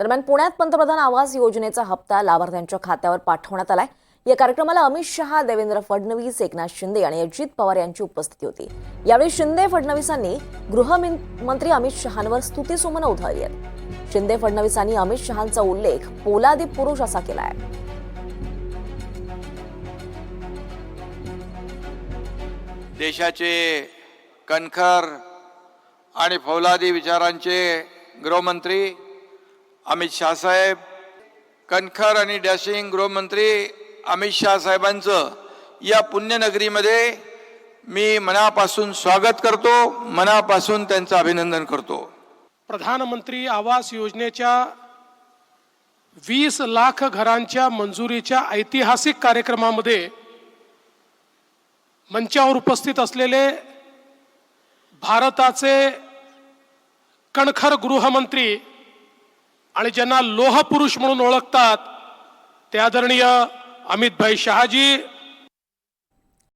दरम्यान पुण्यात पंतप्रधान आवास योजनेचा हप्ता लाभार्थ्यांच्या खात्यावर पाठवण्यात आलाय. या कार्यक्रमाला अमित शहा देवेंद्र फडणवीस एकनाथ शिंदे आणि अजित पवार यांची उपस्थिती होती. यावेळी शिंदे फडणवीसांनी गृहमंत्री अमित शहांवर स्तुतीसुमनं उधळली आहेत. शिंदे फडणवीसांनी अमित शहांचा उल्लेख पोलादी पुरुष असा केला आहे. देशाचे कणखर आणि फौलादी विचारांचे गृहमंत्री अमित शहासाहेब कणखर आणि डॅशिंग गृहमंत्री अमित शहा साहेबांचं या पुण्यनगरीमध्ये मी मनापासून स्वागत करतो मनापासून त्यांचं अभिनंदन करतो. प्रधानमंत्री आवास योजनेच्या वीस लाख घरांच्या मंजुरीच्या ऐतिहासिक कार्यक्रमामध्ये मंचावर उपस्थित असलेले भारताचे कणखर गृहमंत्री आणि ज्यांना लोहपुरुष म्हणून ओळखतात ते आदरणीय अमितभाई शहाजी